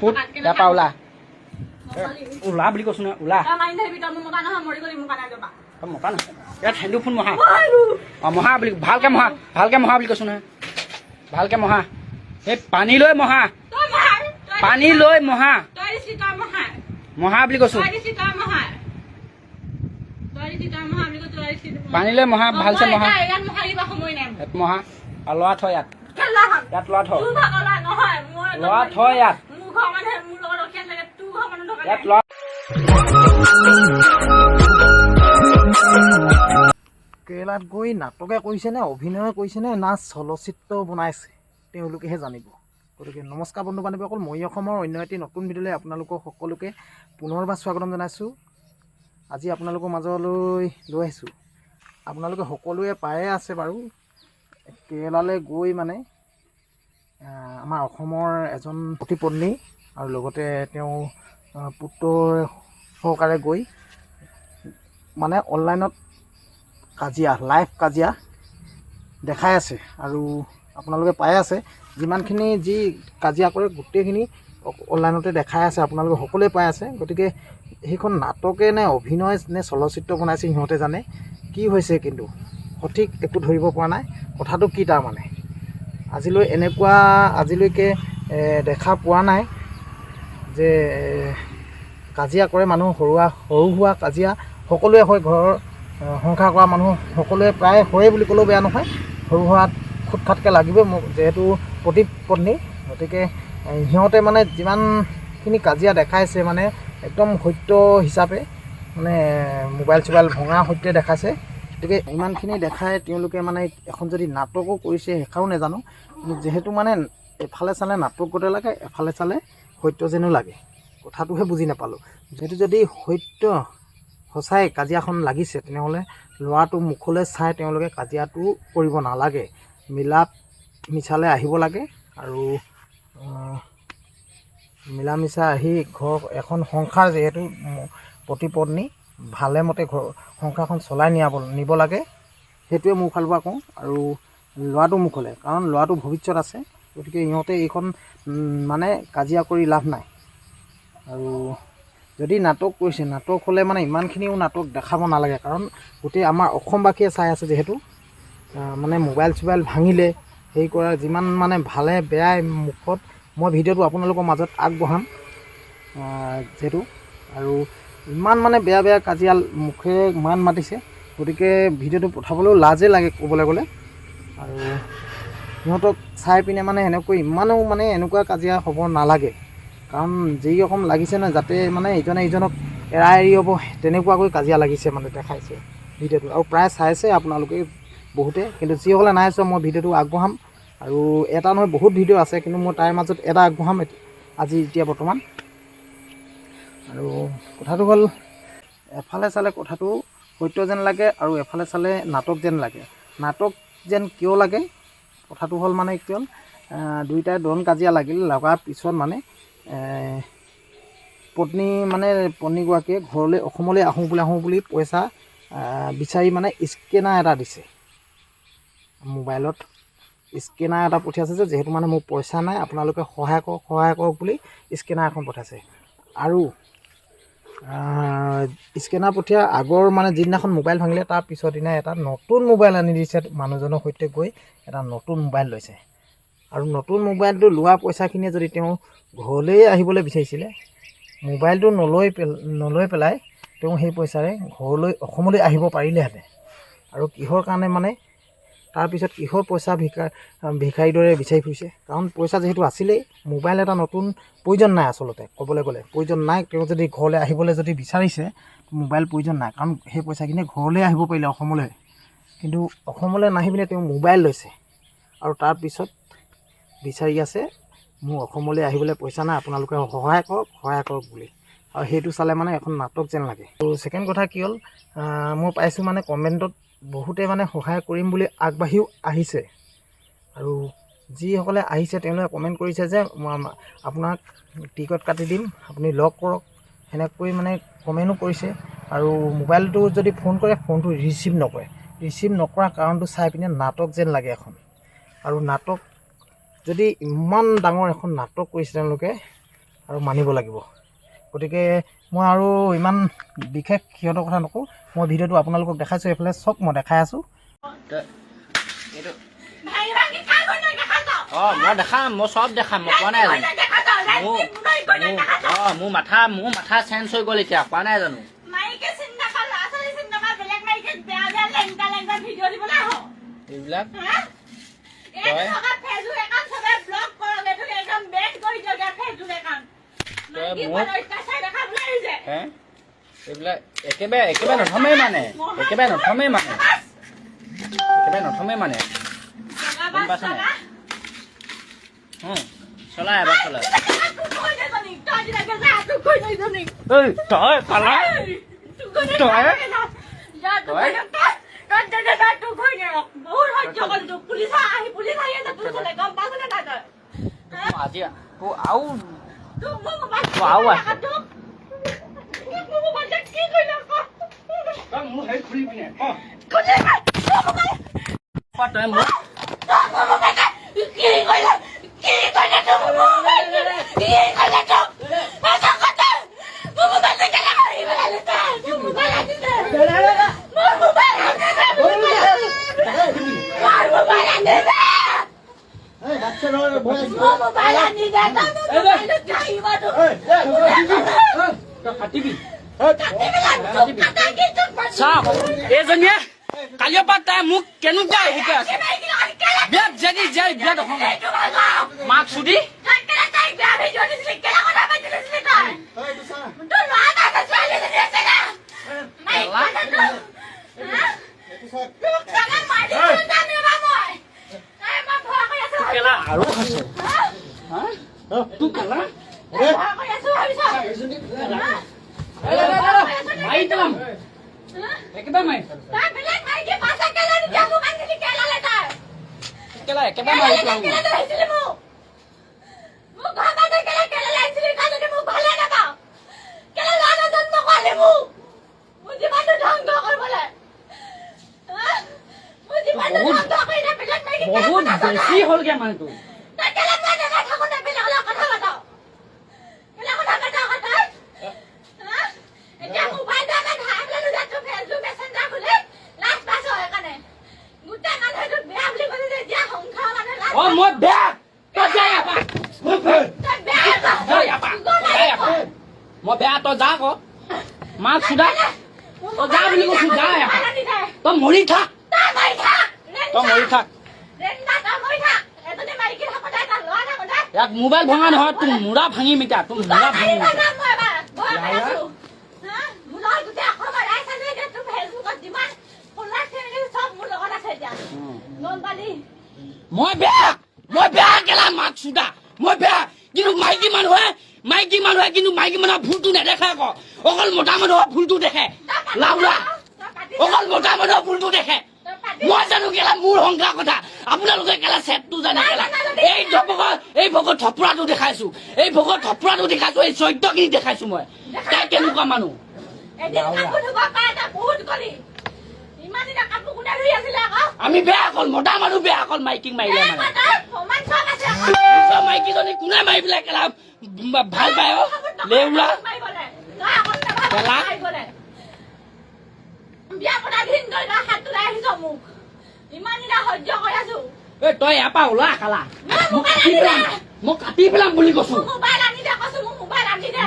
Foot পৰা ওলা। ওলা বুলি কৈছো নহয় ওলা। মতা নহয় ইয়াত হেন্দু ফোন মহা। অঁ মহা বুলি ভালকে মহা ভালকে মহা বুলি কৈছো নহয়। ভালকে মহা। এই পানী লৈ মহা। পানী লৈ মহা। মহা। বুলি কৈছো। পানী লৈ মহা ভালছে মহা। মহা আৰু ল'ৰা থয় ইয়াত। ইয়াত ল'ৰা থয় ল'ৰা থয় ইয়াত। কেৰেলাত গৈ নাটকে কৰিছেনে অভিনয় কৰিছেনে না চলচ্চিত্ৰ বনাইছে তেওঁলোকেহে জানিব। গতিকে নমস্কাৰ বন্ধু বান্ধৱীসকল মই অসমৰ অন্য এটি নতুন ভিডিঅ'লৈ আপোনালোকক সকলোকে পুনৰবাৰ স্বাগতম জনাইছোঁ। আজি আপোনালোকৰ মাজলৈ লৈ আহিছোঁ। আপোনালোকে সকলোৱে পায়ে আছে বাৰু। কেৰেলালৈ গৈ মানে আমাৰ অসমৰ এজন প্ৰতিপত্নী আৰু লগতে তেওঁ আহ, পুত্ৰৰ সহকাৰে গৈ মানে অনলাইনত কাজিয়া লাইভ কাজিয়া দেখাই আছে আৰু আপোনালোকে পাই আছে। যিমানখিনি যি কাজিয়া কৰে গোটেইখিনি অনলাইনতে দেখাই আছে আপোনালোকে সকলোৱে পাই আছে। গতিকে সেইখন নাটকে নে অভিনয় নে চলচ্চিত্ৰ বনাইছে সিহঁতে জানে। কি হৈছে কিন্তু? সঠিক একো ধৰিব পৰা নাই। কথাটো কি তাৰমানে আজিলৈ এনেকুৱা আজিলৈকে দেখা পোৱা নাই। যে কাজিয়া কৰে মানুহ সৰুৱা সৰু সুৰা কাজিয়া সকলোৱে হয় ঘৰৰ সংসাৰ কৰা মানুহ সকলোৱে প্ৰায় হয়ে বুলি ক'লেও বেয়া নহয়। সৰু সুৰাত খুট খাটকৈ লাগিবই মোক যিহেতু প্ৰতিপত্নী গতিকে আহ, সিহঁতে মানে যিমানখিনি কাজিয়া দেখাইছে মানে একদম সত্য হিচাপে মানে মোবাইল চোবাইল ভঙা সত্যে দেখাইছে। গতিকে ইমানখিনি দেখাই তেওঁলোকে মানে এখন যদি নাটকো কৰিছে সেইষাৰো নাজানো। যিহেতু মানে এফালে চালে নাটক গোটেই লাগে এফালে চালে সত্য যেনো লাগে? কথাটোহে বুজি নাপালোঁ। যিহেতু যদি সত্য সঁচাই কাজিয়াখন লাগিছে, তেনেহ'লে ল'ৰাটো মুখলৈ চাই তেওঁলোকে কাজিয়াটো কৰিব নালাগে। মিলাপ মিছালে আহিব লাগে আৰু মিলা মিছা আহি ঘৰ, এখন সংসাৰ যিহেতু প্ৰতিপত্নী ভালে মতে ঘৰ, সংসাৰখন চলাই নিয়াব, নিব লাগে। সেইটোৱে মোৰ ফালৰ পৰা কওঁ আৰু ল'ৰাটো মুখলৈ, কাৰণ ল'ৰাটো ভৱিষ্যত আছে। গতিকে ইহঁতে এইখন মানে কাজিয়া কৰি লাভ নাই। আৰু যদি নাটক কৰিছে, নাটক হ'লে মানে ইমানখিনিও নাটক দেখাব নালাগে। কাৰণ গোটেই আমাৰ অসমবাসীয়ে চাই আছে যিহেতু। মানে মোবাইল চোবাইল ভাঙিলে হেৰি কৰা যিমান মানে ভালে বেয়াই মুখত, মই ভিডিঅ'টো আপোনালোকৰ মাজত আগবঢ়াম যিহেতু। আৰু ইমান মানে বেয়া বেয়া কাজিয়া মুখে ইমান মাতিছে। গতিকে ভিডিঅ'টো পঠাবলৈও লাজে লাগে ক'বলৈ গ'লে। আৰু সিহঁতক চাই পিনে মানে এনেকৈ ইমানো মানে এনেকুৱা কাজিয়া হ'ব নালাগে। কাৰণ যি ৰকম লাগিছে নহয়, যাতে মানে ইজনে ইজনক এৰা এৰি হ'ব, তেনেকুৱাকৈ কাজিয়া লাগিছে মানে দেখাইছে ভিডিঅ'টো আৰু প্ৰায় চাইছে আপোনালোকে বহুতে, কিন্তু যিসকলে নাই চোৱা, মই ভিডিঅ'টো আগবঢ়াম। আৰু এটা নহয়, বহুত ভিডিঅ' আছে, কিন্তু মই তাৰ মাজত এটা আগবঢ়াম আজি, এতিয়া বৰ্তমান। আৰু কথাটো হ'ল, এফালে চালে কথাটো সত্য যেন লাগে, আৰু এফালে চালে নাটক যেন লাগে। নাটক যেন কিয় লাগে কথাটো হ'ল মানে কি হ'ল দুয়োটাই দন কাজিয়া লাগিল লগাৰ পিছত মানে পত্নী মানে পত্নীগৰাকীয়ে ঘৰলৈ অসমলৈ আহোঁ বুলি আহোঁ বুলি পইচা বিচাৰি মানে স্কেনাৰ এটা দিছে। মোবাইলত স্কেনাৰ এটা পঠিয়াইছে যে যিহেতু মানে মোৰ পইচা নাই আপোনালোকে সহায় কৰক সহায় কৰক বুলি স্কেনাৰ এখন পঠাইছে আৰু স্কেনাৰ পঠিয়া আগৰ মানে যিদিনাখন মোবাইল ভাঙিলে তাৰ পিছৰ দিনা এটা নতুন মোবাইল আনি দিছে মানুহজনৰ সৈতে গৈ এটা নতুন মোবাইল লৈছে। আৰু নতুন মোবাইলটো লোৱা পইচাখিনিয়ে যদি তেওঁ ঘৰলৈ আহিবলৈ বিচাৰিছিলে মোবাইলটো নলৈ নলৈ পেলাই তেওঁ সেই পইচাৰে ঘৰলৈ অসমলৈ আহিব পাৰিলেহেঁতেন। আৰু কিহৰ কাৰণে মানে তাৰপিছত কিহৰ পইচা ভিকা ভিকাৰীৰ দৰে বিচাৰি ফুৰিছে? কাৰণ পইচা যিহেতু আছিলেই, মোবাইল এটা নতুন প্ৰয়োজন নাই আচলতে, ক'বলৈ গ'লে। প্ৰয়োজন নাই, তেওঁ যদি ঘৰলৈ আহিবলৈ যদি বিচাৰিছে, মোবাইল প্ৰয়োজন নাই। কাৰণ সেই পইচাখিনি ঘৰলৈ আহিব পাৰিলে অসমলৈ। কিন্তু অসমলৈ নাহি পিনে তেওঁ মোবাইল লৈছে। আৰু তাৰপিছত বিচাৰি আছে, মোৰ অসমলৈ আহিবলৈ পইচা নাই, আপোনালোকে সহায় কৰক সহায় কৰক বুলি। আৰু সেইটো চালে মানে এখন নাটক যেন লাগে। আৰু ছেকেণ্ড কথা কি হ'ল মই পাইছোঁ মানে কমেণ্টত বহুতে মানে সহায় কৰিম বুলি আগবাঢ়িও আহিছে। আৰু যিসকলে আহিছে তেওঁলোকে কমেণ্ট কৰিছে যে আপোনাক টিকট কাটি দিম আপুনি লগ কৰক। সেনেকৈ মানে কমেণ্টো কৰিছে। আৰু মোবাইলটো যদি ফোন কৰে ফোনটো ৰিচিভ নকৰে। ৰিচিভ নকৰা কাৰণটো চাই পিনে নাটক যেন লাগে এখন। আৰু নাটক যদি ইমান ডাঙৰ এখন নাটক কৰিছে তেওঁলোকে আৰু মানিব লাগিব। গতিকে মই আৰু ইমান বিশেষ সিহঁতৰ কথা নকওঁ মই ভিডিঅ'টো আপোনালোকক দেখাইছোঁ এইফালে চাওক মই দেখাই আছোঁ। অঁ মই দেখাম মই চব দেখাম মই কোৱা নাই জানো? অঁ মোৰ মাথা মোৰ মাথা চেঞ্জ হৈ গ'ল এতিয়া কোৱা নাই জানো? এইবিলাক? তই? এইবিলাক একেবাৰে একেবাৰে নথমেই মানে। একেবাৰে নথমেই মানে। একেবাৰে নথমে মানে। গম পাইছা নাই? চলা এবাৰ চলা। তই পালা? আজি আৰু Wow à. Con muốn thấy creep nè. Con gì mà? Con muốn. Con trời muốn. এইজনীয়ে কালিৰ পৰা তাই মোক কেনেকুৱা শিকাই আছে? বিয়াত যদি যায়, বিয়াত মাক কেলা আৰু খাইছে হা? কেলা মাৰি পেলাম একেবাৰে মাৰি কেলা একেবাৰে মাৰি পেলাম বহুত বেছি হ'লগে মানুহটো অ মই বেয়া তই যা ইয়াৰ পৰা মই বেয়া। যা ইয়াৰ পৰা যা ইয়াৰ পৰা মই বেয়া তই যা আকৌ মাক সুধা তই যা বুলি কৈছো যা তই মৰি থাক। তই মৰি থাক। ইয়াক মোবাইল ভঙা নহয় মূৰা ভাঙিম এতিয়া তোৰ মূৰা ভাঙিম এতিয়া মই বেয়া মই বেয়া কেলা মাক সুধা মই বেয়া কিন্তু মাইকী মানুহে মাইকী মানুহে কিন্তু মাইকী মানুহৰ ভুলটো নেদেখে আকৌ। অকল মতা মানুহৰ ভুলটো দেখে। লাউৰা অকল মতা মানুহৰ ভুলটো দেখে। মই জানো কেলা মোৰ সংসাৰ কথা। আপোনালোকে কেলা চেটটো জানে কেলা এই ভকত এই ভকত থপৰাটো দেখাইছো। এই ভকত থপৰাটো দেখাইছো এই চৰিত্ৰখিনি দেখাইছো মই। তাই কেনেকুৱা মানুহ? আমি বেয়া অকল মতা মানুহ বেয়া অকল মাইকীক মাৰিলে মানে। মাইকীজনী কোনে মাৰি পেলাই কেলা ভাল পায় অ? লেউৰা? কেলা? তই ইয়াৰ পৰা ওলা খালা। মই কাটি পেলাম। বুলি কৈছো।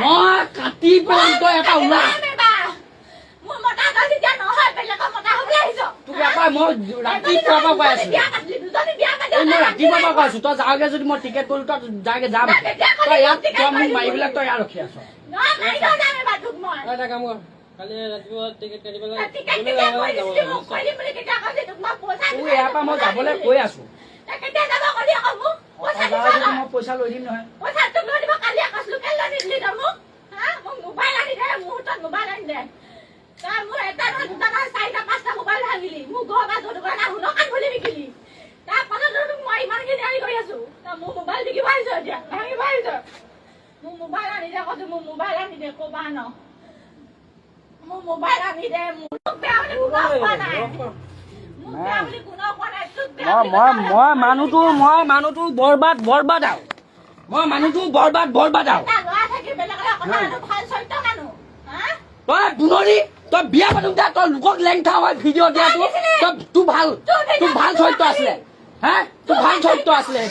মই কাটি পেলাম তই পৰা ওলা ৰাতিপুৱাৰ পৰা কৈ আছো। তই যাওঁগে যদি মই টিকেট কৰিলো তই যাগে যাম। তই ইয়াত তই মোক মাৰি পেলাই তই ইয়াত ৰখি এটা কাম কৰ কালি ৰাতিপুৱা টিকেট কাটি পেলাই তোৰ ইয়াৰ পৰা মই যাবলৈ কৈ কেতিয়া যাব ক'লি আকৌ মোক পইচা তই দিছ যাৱ যদি নহয়। মই পইচা লৈ দিম নহয় পইচা তোক লৈ দিব কালি কৈছিলো কেলৈ নিদিলি তই মোক হা মোক মোবাইল আনি দে মোৰ মোবাইল আনি দে তই মোৰ এটা নহয় দুটা নহয় চাৰিটা পাঁচটা মোবাইল ভাঙিলি মোৰ ঘৰৰ পৰা য'ত দোকান শুনকান খুলি বিকিলি তাৰ পাছত তোক মই ইমানখিনি হেৰি কৰি আছো তই মোৰ মোবাইল বিকিব আহিছ এতিয়া ভাঙিব আহিছ মোৰ মোবাইল আনি দে কৈছো মোৰ মোবাইল আনি দে ক'বা ন মোৰ মোবাইল আনি দে মোৰ তোক বেয়া বুলি কোনেও কোৱা নাই। মই মই মানুহটো মই মানুহটো বৰবাদ বৰবাদ আৰু। মই মানুহটো বৰবাদ বৰবাদ আৰু। তই বুনৰি তই বিয়া পাতো দে তই লোকক লেংথা হয় ভিডিঅ' দিয়াটো তই তোৰ ভালো তোৰ ভালো চৰিত্ৰ আছিলে। হা? তোৰ ভালো চৰিত্ৰ আছিলে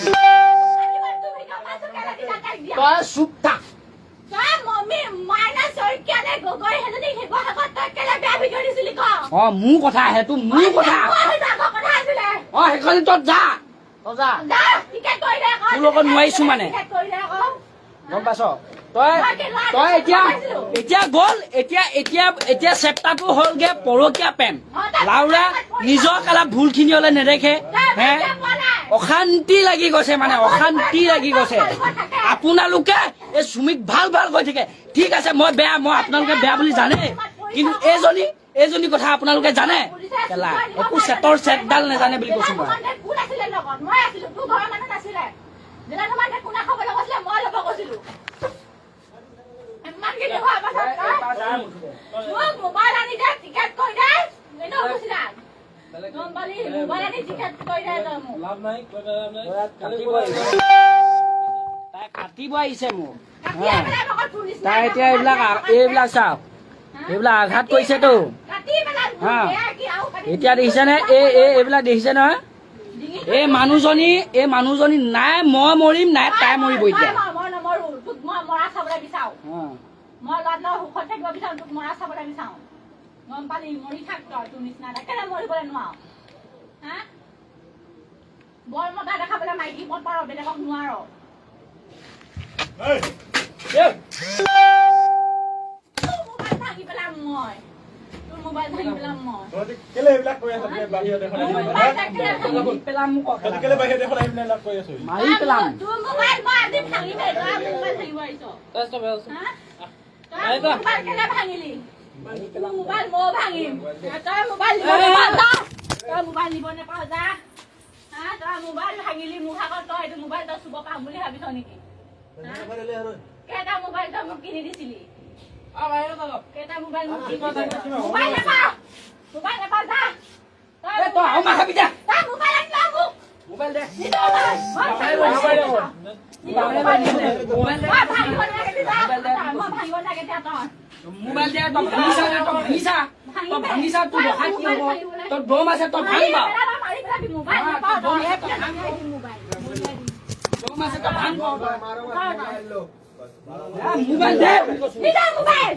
তই চুপ থাক তই মম্মী মাইনা শইকীয়া নে গগৈ সেইজনী শিৱসাগৰত তই কেলে বেয়া ভিডিঅ' দিছিলি ক অ মোৰ কথা সেইটো মোৰ কথা। অ সেইখন যা। তই যা। তোৰ লগত নোৱাৰিছো মানে। গম পাইছ? তই তই এতিয়া এতিয়া গ'ল এতিয়া এতিয়া এতিয়া চেপ্টাৰটো হ'লগে পৰকীয়া প্ৰেম। লাউৰা নিজৰ কালা ভুলখিনি হ'লে নেদেখে। হে? অশান্তি লাগি গৈছে মানে অশান্তি লাগি গৈছে। আপোনালোকে এই চুমিক ভালো ভালো কৈ থাকে। ঠিক আছে মই বেয়া মই আপোনালোকে বেয়া বুলি জানে। কিন্তু এইজনী এইজনী কথা আপোনালোকে জানে। কেলা একো চেটৰ চেটডাল নেজানে বুলি কৈছো মই। মোবাইল আনি দে টিকেট কৰি দে এনেও গুচি যা গম পালি মোবাইল আনি টিকেট কৰি দে তই মোক। লাভ নাই কৈ লাভ নাই। কালি কাটিব কৈ আহিছে। তাই কাটিব আহিছে মোক। কাটি হা। পেলাই মোক তোৰ নিচিনা তাই এতিয়া এইবিলাক আ- এইবিলাক চাওক। হা? এইবিলাক আঘাত কৰিছেতো এতিয়া দেখিছেনে এই এই এইবিলাক দেখিছে নহয়? এই মানুহজনী এই মানুহজনী নাই মই মৰিম নাই তাই মৰিব এতিয়া। মই- মৰা চাবলৈ ল'ৰাত সুখত থাকিব বিচাৰো তোক মৰা চাবলৈ বিচাৰো। গম পালি মৰি থাক তই তোৰ নিচিনা এটা। কেলে মৰিবলৈ নোৱাৰ? হা? বৰ মতা দেখাবলৈ মাইকী পথ পাৰ বেলেগক নোৱাৰ। মোবাইল ভাঙি পেলাম মই। তোৰ মোবাইল ভাঙি পেলাম মই। কেলে এইবিলাক কৰি আছ? বোলে বাহিৰত এখন আহি তোৰ পেলাই? মোবাইল কেলে ভাঙিম? মাৰি পেলাম মোক অকলে। তহঁতি কেলে বাহিৰত এখন আহি পেলাই এইবিলাক কৰি আছ? মাৰি পেলাম। তোৰ মোবাইল মই আজি ভাঙিমেই তই মোৰ মোবাইল ভাঙিব আহিছ। তই stop, stop. হা? তই মোৰ মোবাইল কেলে ভাঙিলি? Cuma mobil mau bangin. Kalau mobil di mana pausa? Kalau di mana pausa? Hah? Kalau mobil hangi limu hakon kau itu mobil tu subuh paham boleh habis hari ni. Kita mobil tu mungkin ini sini. Ah, ayo tu. Kita mobil mungkin. Mobil apa? Mobil apa pausa? Eh, tu, aku mah habis dah. Tak lagi. Mobile দে তোর ভাঙিসা না তোর ভাঙিসা তোর ভাঙিসা তুই বহা কি হব? তোর ডোম আছে তোর ভাঙবা। মোবাইল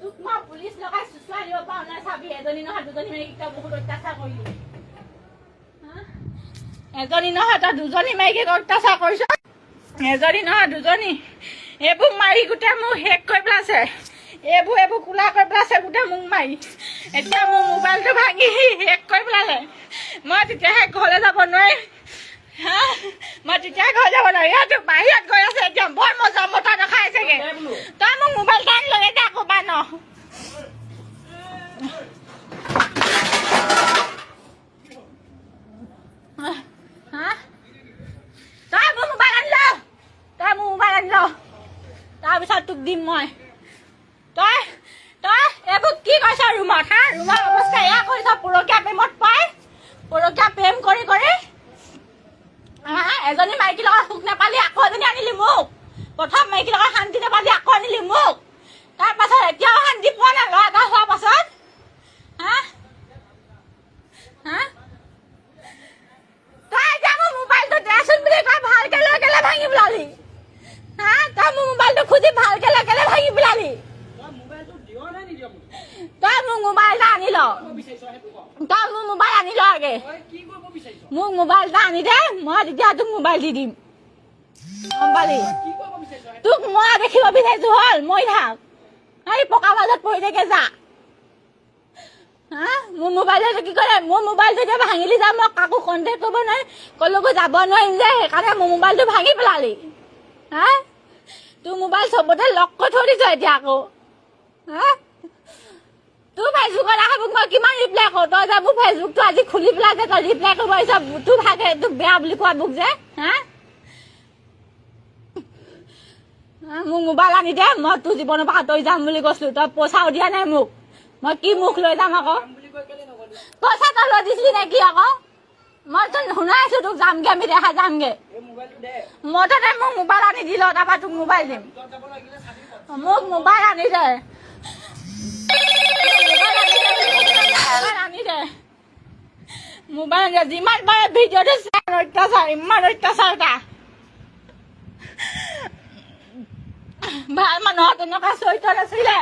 তোক মই পুলিচ লগাই চুচুৱাই দিব পাৰো নাই চাবি এজনী নহয় দুজনী মাইকী তই বহুত অত্যাচাৰ কৰিলি এজনী নহয় তই দুজনী মাইকীক অত্যাচাৰ কৰিছ এজনী নহয় দুজনী এইবোৰ মাৰি গোটেই মোক শেষ কৰি পেলাইছে এইবোৰ এইবোৰ কোলা কৰি পেলাইছে গোটেই মোক মাৰি এতিয়া মোৰ মোবাইলটো ভাঙি শেষ কৰি পেলালে মই তেতিয়াহে ঘৰলৈ যাব নোৱাৰিম হা মই তেতিয়াহে ঘৰ যাব নোৱাৰিম ইয়াতো বাহিৰত গৈ আছে এতিয়া বৰ মজা মতা দেখাইছেগে তই মোক মোবাইল টান লগে দে আকৌ বা ন হা তই মোৰ মোবাইল আনি ল তই মোৰ মোবাইল আনি ল তাৰপিছত তোক দিম মই তই তই এইবোৰ কি কৰিছ ৰুমত হা ৰুমৰ অৱস্থা এয়া কৰিছ পৰকীয়া প্ৰেমত পাই পৰকীয়া প্ৰেম কৰি কৰি হা এজনী মাইকীৰ লগত সুখ নাপালি আকৌ এজনী আনিলি মোক। প্ৰথম মাইকীৰ লগত শান্তি নাপালি আকৌ আনিলি মোক। তাৰ পাছত এতিয়াও শান্তি পোৱা নাই ল'ৰা এটা হোৱাৰ পাছত। হা? হা? তই এতিয়া মোৰ মোবাইলটো দেচোন বুলি তই ভালকে লৈ কেলে ভাঙি পেলালি হা? তই মোৰ মোবাইলটো খুজি ভালকে লৈ কেলে ভাঙি পেলালি? তই মোক? মোবাইল এটা আনি ল। তই মোৰ মোবাইল আনি ল আগে? মোক মোবাইল এটা আনি দে মই তেতিয়া তোক মোবাইল দি দিম। গম পালি? তোক মই দেখিব বিচাৰিছো হ'ল মই থাক। এই পকা মাজত পৰি থাকে যা। হা? মোৰ মোবাইলটো কি কৰে? মোৰ মোবাইলটো এতিয়া ভাঙিলি যাম মই কাকো কণ্টেক্ট কৰিব নোৱাৰিম ক'লৈকো যাব নোৱাৰিম যে সেইকাৰণে মোৰ মোবাইলটো ভাঙি পেলালি। হা? তোৰ মোবাইল চবতে লক কৰি থৈ দিছ এতিয়া আকৌ। হা? তোৰ ফেচবুকত আহে মোক মই কিমান ৰিপ্লাই কৰোঁ? তই যে মোৰ ফেচবুকটো আজি খুলি পেলাই যে তই ৰিপ্লাই কৰিব আহিছ তোৰ ভাগে তোক বেয়া বুলি কোৱা মোক যে হা? মোক মোবাইল আনি দে মই তোৰ জীৱনৰ পৰা আঁতৰি যাম বুলি কৈছিলো তই পইচাও দিয়া নাই মোক। মই কি মুখ লৈ যাম আকৌ? পইচা তই লৈ দিছিলি নে কি আকৌ? মই তোক শুনাই আছো তোক যামগে আমি দেখা যামগে। মই তাতে মোক মোবাইল আনি দিল তাৰপৰা তোক মোবাইল দিম। মোক মোবাইল আনি দে। মোবাইল যিমান পাৰে ভিডিঅ'টো চাই অত্যাচাৰ ইমান অত্যাচাৰ এটা ভাল মানুহৰ তেনেকুৱা চৰিত্ৰ নাছিলে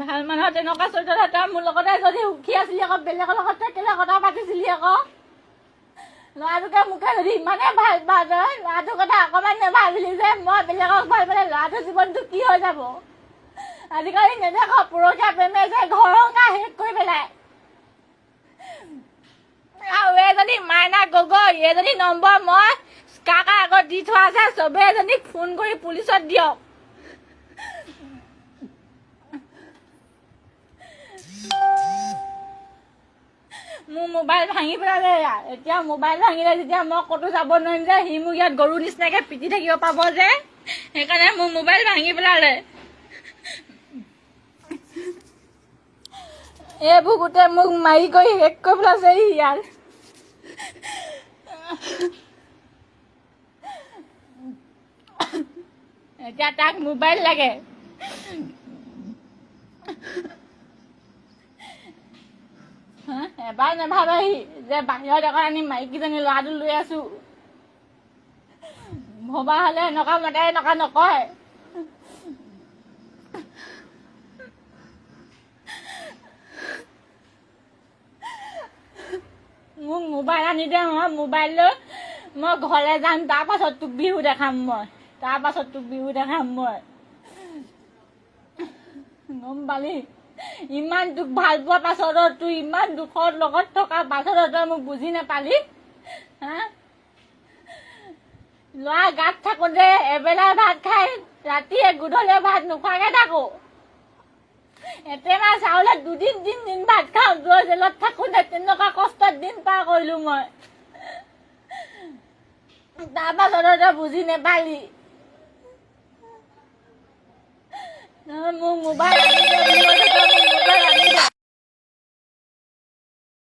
ভাল মানুহৰ তেনেকুৱা চৰিত্ৰ। তই মোৰ লগতে যদি সুখী আছিলি আকৌ বেলেগৰ লগত কেলে কথা পাতিছিলি আকৌ ল'ৰাটোকে মোকে যদি ইমানে ভাল পাওঁ তই ল'ৰাটোৰ কথা অকণমান নেভাবিলি যে মই বেলেগক ভাল পালে ল'ৰাটোৰ জীৱনটো কি হৈ যাব আজিকালি নেদেখ পৰকীয়া প্ৰেমে যে ঘৰৰ শেষ কৰি পেলাই। আৰু এজনী মাইনা গগৈ এজনী নম্বৰ মই কাকা আগত দি থোৱা আছে চবে এজনীক ফোন কৰি পুলিচত দিয়ক। মোৰ মোবাইল ভাঙি পেলালে। এতিয়া মোবাইল ভাঙিলে যেতিয়া মই ক'তো যাব নোৱাৰিম যে সি মোক ইয়াত গৰু নিচিনাকে পিটি থাকিব পাব যে। সেইকাৰণে মোৰ মোবাইল ভাঙি পেলালে। এইবোৰ গোটেই মোক মাৰি কৰি শেষ কৰি পেলাইছে সি ইয়াত এতিয়া তাক মোবাইল লাগে? এবাৰ নাভাবে সি যে বাহিৰত এখন আনি মাইকীজনী ল'ৰাটো লৈ আছো। ভবা হলে এনেকুৱা মতে এনেকুৱা নকয়। মোক মোবাইল আনি দে মই মোবাইল লৈ মই ঘৰলৈ যাম তাৰ পাছত তোক বিহু দেখাম মই। তাৰ পাছত তোক বিহু দেখাম মই। গম পালি? ইমান তোক ভাল পোৱা পাছতো তোৰ ইমান দুখৰ লগত থকা পাছতো তই মোক বুজি নাপালি? হা? ল'ৰা গাত থাকোতে এবেলা ভাত খাই ৰাতিয়ে গধূলি ভাত নোখোৱাকে থাকো। এটেমা চাউলত দুদিন তিনদিন ভাত খাওঁ জয় জেলত থাকোতে তেনেকুৱা কষ্টত দিন পাৰ কৰিলো মই। তাৰ পাছতো তই বুজি নাপালি। মোক মোবাইল মোবাইল